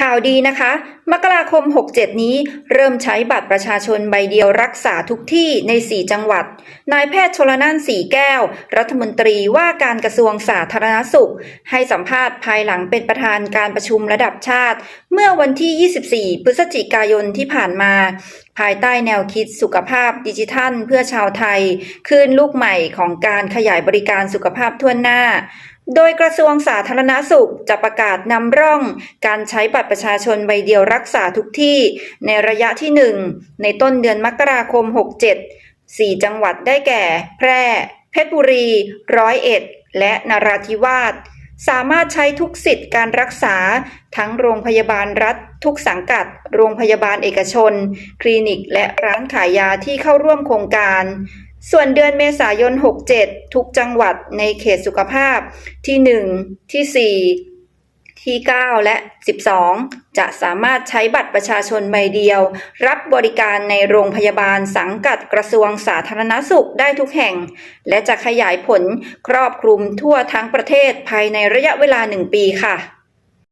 ข่าวดีนะคะ มกราคม 67 นี้เริ่มใช้บัตรประชาชนใบเดียวรักษาทุกที่ใน 4 จังหวัด นายแพทย์ชลน่านสีแก้ว รัฐมนตรีว่าการกระทรวงสาธารณสุข ให้สัมภาษณ์ภายหลังเป็นประธานการประชุมระดับชาติ เมื่อวันที่ 24 พฤศจิกายนที่ผ่านมา ภายใต้แนวคิดสุขภาพดิจิทัล เพื่อชาวไทย คืนลูกใหม่ของการขยายบริการสุขภาพทั่วหน้า โดยกระทรวงสาธารณสุขจะประกาศนำร่อง การใช้บัตรประชาชนใบเดียวรักษาทุกที่ในระยะที่ 1 ในต้นเดือนมกราคม 67 4 จังหวัดได้แก่ แพร่ เพชรบุรี ร้อยเอ็ด และนราธิวาสสามารถใช้ทุกสิทธิ์การรักษา ทั้งโรงพยาบาลรัฐ ทุกสังกัด โรงพยาบาลเอกชน คลินิก และร้านขายยาที่เข้าร่วมโครงการ ส่วนเดือนเมษายน 67 ทุกจังหวัดในเขตสุขภาพที่ 1 ที่ 4 ที่ 9 และ 12 จะสามารถใช้บัตรประชาชนใบเดียว รับบริการในโรงพยาบาลสังกัดกระทรวงสาธารณสุขได้ทุกแห่ง และจะขยายผลครอบคลุมทั่วทั้งประเทศภายในระยะเวลา 1 ปีค่ะ